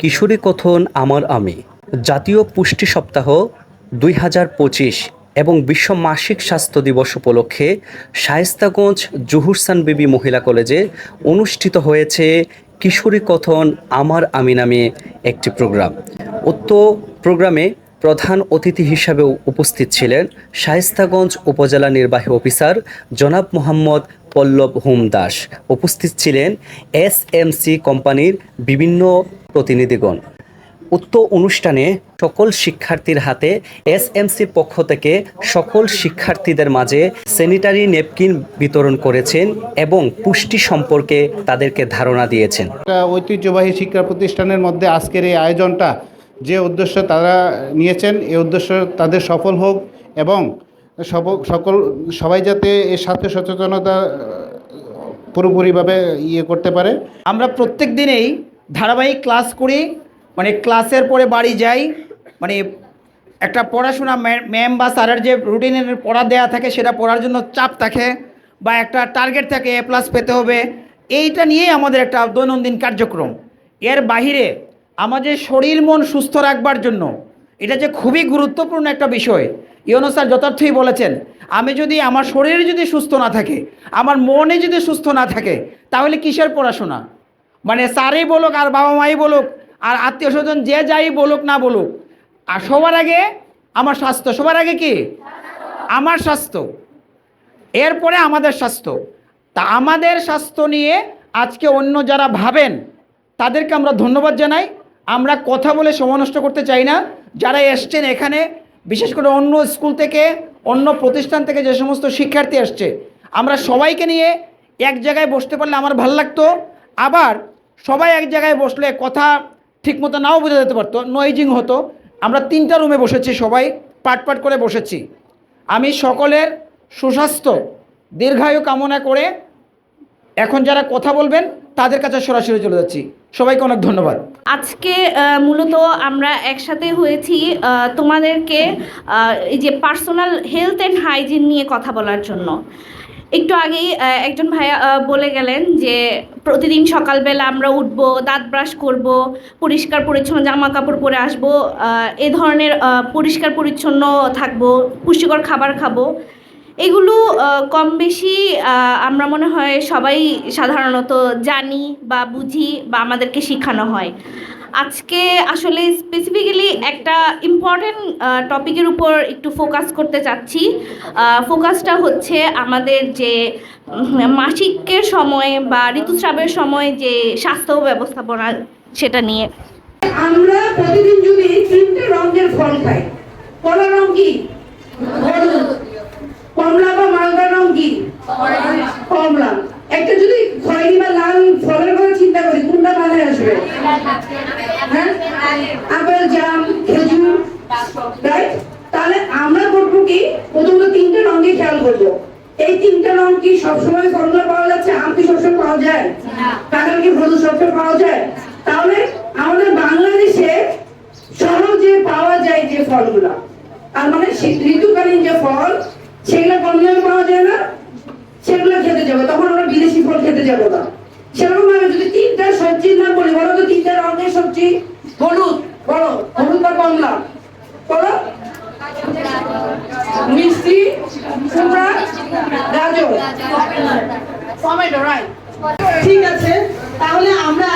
কিশোরী কথন আমার আমি। জাতীয় পুষ্টি সপ্তাহ দুই হাজার পঁচিশ এবং বিশ্ব মাসিক স্বাস্থ্য দিবস উপলক্ষে শায়েস্তাগঞ্জ জহুরসান বিবি মহিলা কলেজে অনুষ্ঠিত হয়েছে কিশোরী কথন আমার আমি নামে একটি প্রোগ্রাম। উক্ত প্রোগ্রামে প্রধান অতিথি হিসাবে উপস্থিত ছিলেন শায়েস্তাগঞ্জ উপজেলা নির্বাহী অফিসার জনাব মোহাম্মদ পল্লব হোম দাস উপস্থিত ছিলেন এস এম সি কোম্পানির বিভিন্ন প্রতিনিধিগণ। উক্ত অনুষ্ঠানে সকল শিক্ষার্থীর হাতে এসএমসির পক্ষ থেকে সকল শিক্ষার্থীদের মাঝে স্যানিটারি নেপকিন বিতরণ করেছেন এবং পুষ্টি সম্পর্কে তাদেরকে ধারণা দিয়েছেন। ঐতিহ্যবাহী শিক্ষা প্রতিষ্ঠানের মধ্যে আজকের এই আয়োজনটা যে উদ্দেশ্য তারা নিয়েছেন, এই উদ্দেশ্য তাদের সফল হোক এবং সব- সকল সবাই যাতে এর সাথে সচেতনতা পুরোপুরিভাবে ইয়ে করতে পারে। আমরা প্রত্যেক দিনেই ধারাবাহিক ক্লাস করি মানে ক্লাসের পরে বাড়ি যাই মানে একটা পড়াশোনা ম্যাম বা স্যারের যে রুটিনের পড়া দেওয়া থাকে সেটা পড়ার জন্য চাপ থাকে বা একটা টার্গেট থাকে, এ প্লাস পেতে হবে, এইটা নিয়েই আমাদের একটা দৈনন্দিন কার্যক্রম। এর বাহিরে আমাদের শরীর মন সুস্থ রাখবার জন্য এটা যে খুবই গুরুত্বপূর্ণ একটা বিষয় ইউনো স্যার যথার্থই বলেছেন, আমি যদি আমার শরীর যদি সুস্থ না থাকে, আমার মনে যদি সুস্থ না থাকে, তাহলে কিসের পড়াশোনা? মানে স্যারই বলুক আর বাবা মাই বলুক আর আত্মীয় স্বজন যে যাই বলুক না বলুক, আর সবার আগে আমার স্বাস্থ্য, সবার আগে কি? আমার স্বাস্থ্য। এরপরে আমাদের স্বাস্থ্য। তা আমাদের স্বাস্থ্য নিয়ে আজকে অন্য যারা ভাবেন, তাদেরকে আমরা ধন্যবাদ জানাই। আমরা কথা বলে সময় নষ্ট করতে চাই না। যারা এসছেন এখানে বিশেষ করে অন্য স্কুল থেকে, অন্য প্রতিষ্ঠান থেকে যে সমস্ত শিক্ষার্থী আসছে, আমরা সবাইকে নিয়ে এক জায়গায় বসতে পারলে আমার ভালো লাগতো। আবার সবাই এক জায়গায় বসলে কথা ঠিকমতো নাও বোঝা যেতে পারতো নয়েজিং হতো। আমরা তিনটা রুমে বসেছি সবাই, পাট পাট করে বসেছি। আমি সকলের সুস্বাস্থ্য, দীর্ঘায়ু কামনা করে এখন যারা কথা বলবেন, তাদের কাছে সরাসরি চলে যাচ্ছি। সবাইকে অনেক ধন্যবাদ। আজকে মূলত আমরা একসাথে হয়েছি তোমাদেরকে এই যে পার্সোনাল হেলথ অ্যান্ড হাইজিন নিয়ে কথা বলার জন্য। একটু আগেই একজন ভাইয়া বলে গেলেন যে প্রতিদিন সকালবেলা আমরা উঠবো, দাঁত ব্রাশ করব, পরিষ্কার পরিচ্ছন্ন জামা কাপড় পরে আসব এ ধরনের পরিষ্কার পরিচ্ছন্ন থাকব, পুষ্টিকর খাবার খাব। এগুলো কম বেশি আমরা মনে হয় সবাই সাধারণত জানি বা বুঝি বা আমাদেরকে শেখানো হয়। আজকে আসলে স্পেসিফিক্যালি একটা ইম্পর্টেন্ট টপিকের উপর একটু ফোকাস করতে চাচ্ছি। ফোকাসটা হচ্ছে আমাদের যে মাসিকের সময় বা ঋতুস্রাবের সময় যে স্বাস্থ্য ব্যবস্থাপনা সেটা নিয়ে। আমরা প্রতিদিন যদি তিনটে রঙের ফল খাই, কলা রং কি? কমলা বা মালদা রং কি? কমলা। একটা যদি খয়েরি বা লাল ফলের কথা চিন্তা করি কোনটা মাথায় আসবে? হ্যাঁ? আপেল জাম খেজুর রাইট তাহলে আমরা করব কি প্রথমত তিনটে রঙে খেয়াল করব। এই তিনটা রং কি সবসময় ফর্মুলা পাওয়া যাচ্ছে? আম কি সবসময় পাওয়া যায়? কাঁঠাল কি হলুদ সবসময় পাওয়া যায়? তাহলে আমাদের বাংলাদেশে সহজে পাওয়া যায় যে ফলগুলা। তার মানে ঋতুকালীন যে ফল সেগুলো কম পাওয়া যায় না, সেগুলো খেতে যাব, তখন আমরা বিদেশি ফল খেতে যাব না। সেরকম ভাবে যদি তিনটা সবজির নাম বলি বলো তো তিনটা রঙের সবজি, হলুদ, বলো, হলুদ বা কমলা? বলো? মিষ্টি, কুমড়া, গাজর? টমেটো রাইট ঠিক আছে, তাহলে আমরা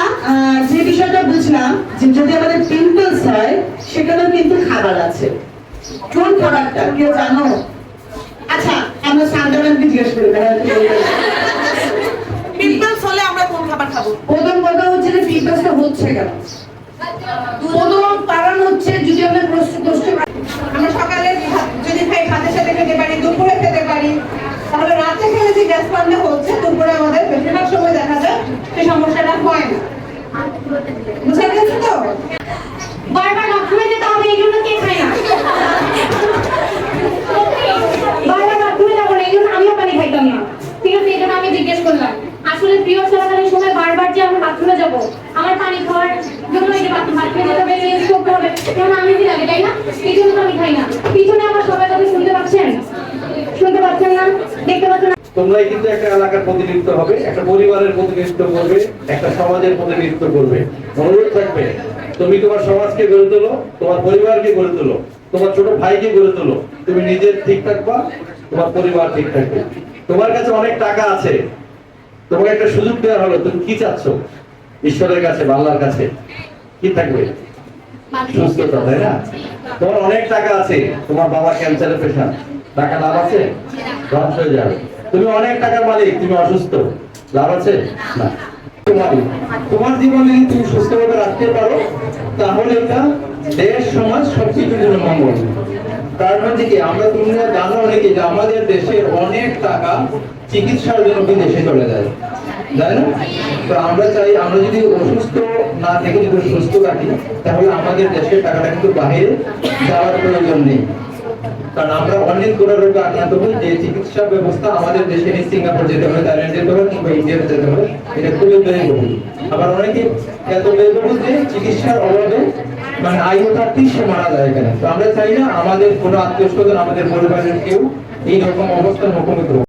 যে বিষয়টা বুঝলাম, যে যদি আমাদের পিম্পলস হয়, সেখানেও কিন্তু খাবার আছে। কোন প্রোডাক্টটা কেউ জানো? সান্দারানকে জিজ্ঞেস করি পিম্পলস হলে আমরা কোন খাবার খাব? প্রথম কথা হচ্ছে যে পিম্পলসটা হচ্ছে কেন? প্রথম কারণ হচ্ছে যদি আমরা সকালে যদি খাই ভাতের সাথে খেতে পারি দুপুরে খেতে পারি তাহলে রাতে খেলে যে গ্যাস পান্ডে হচ্ছে দুপুরে আমাদের বেশিরভাগ সময় দেখা যায় সেই সমস্যাটা হয় না বুঝা গেছে তো বারবার বাথরুমে যেতে হবে এই জন্য কে খায় না বারবার বাথরুমে যাব না এই জন্য আমিও পানি খাইতাম না ঠিক আছে এই জন্য আমি জিজ্ঞেস করলাম আসলে চলাকালীন সময় বারবার যে আমি বাথরুমে যাব, আমার পানি খাওয়ার জন্য এই যে বাথরুমে যেতে হবে হবে লাগে, তাই না? এই জন্য আমি খাই না। পিছনে আমার সবাই কথা শুনতে পাচ্ছেন? শুনতে পাচ্ছেন না? দেখতে পাচ্ছেন না? তোমরাই কিন্তু একটা এলাকার প্রতিনিধিত্ব হবে, একটা পরিবারের প্রতিনিধিত্ব করবে, একটা সমাজের প্রতিনিধিত্ব করবে। অনুরোধ থাকবে, তুমি তোমার সমাজকে গড়ে তোলো, তোমার পরিবারকে গড়ে তোলো, তোমার ছোট ভাইকে গড়ে তোলো। তুমি নিজের ঠিক থাকবা, তোমার পরিবার ঠিক থাকবে। তোমার কাছে অনেক টাকা আছে তোমাকে একটা সুযোগ দেওয়া হলো তুমি কি চাচ্ছ? ঈশ্বরের কাছে বাংলার কাছে? কি থাকবে? সুস্থতা তাই না? তোমার অনেক টাকা আছে তোমার বাবা ক্যান্সারের পেশেন্ট টাকা লাভ আছে? ধ্বংস হয়ে যাবে। তুমি অনেক টাকার মালিক তুমি অসুস্থ। লাভ আছে? না। তোমার জীবনে তুমি সুস্থভাবে রাখতে পারো তাহলে এটা দেশ, সমাজ, সবকিছুর জন্য মঙ্গল। কারণ হচ্ছে কি, আমরা তোমরা জানো অনেকে যে আমাদের দেশের অনেক টাকা চিকিৎসার জন্য বিদেশে চলে যায়। তাই না? তো আমরা চাই, আমরা যদি অসুস্থ না থেকে যদি সুস্থ রাখি তাহলে আমাদের দেশের টাকাটা কিন্তু বাইরে যাওয়ার প্রয়োজন নেই। কারণ আমরা অনেক দুরারোগ্য আক্রান্ত হই, যে চিকিৎসা ব্যবস্থা আমাদের দেশে নেই সিঙ্গাপুর যেতে হবে থাইল্যান্ড যেতে হবে কিংবা যেতে হবে, এটা খুবই ব্যয়বহুল আবার অনেকে এত ব্যয়বহুল যে চিকিৎসার অভাবে মানে আয়ু থাকতেই সে মারা যায় এখানে তো আমরা চাই না আমাদের কোনো আত্মীয় স্বজন আমাদের পরিবারের কেউ এইরকম অবস্থার মুখোমুখি।